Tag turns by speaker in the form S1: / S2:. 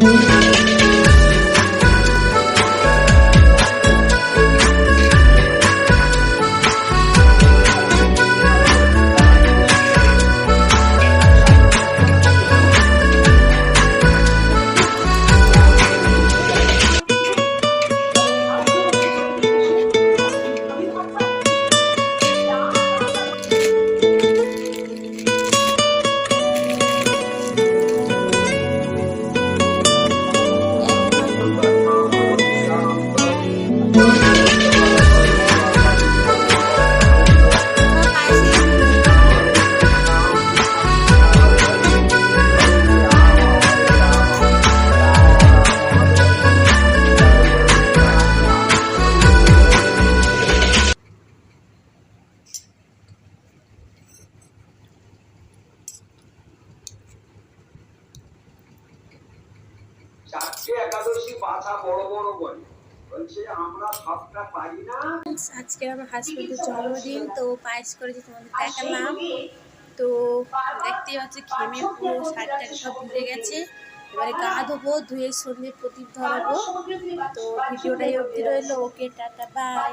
S1: thank you. চারটে একাদশী পাছা বড় বড় বলে
S2: আজকে আমার হাজবেন্ডের জন্মদিন তো পায়েস করেছি তোমাদের দেখালাম। তো দেখতে হচ্ছে ঘেমে পুরো শাড়িটা সব ভিজে গেছে। এবারে গা ধোবো ধুয়ে সন্ধ্যে প্রদীপ ধরাবো। তো ভিডিওটাই অবধি রইল। ওকে টাটা বাই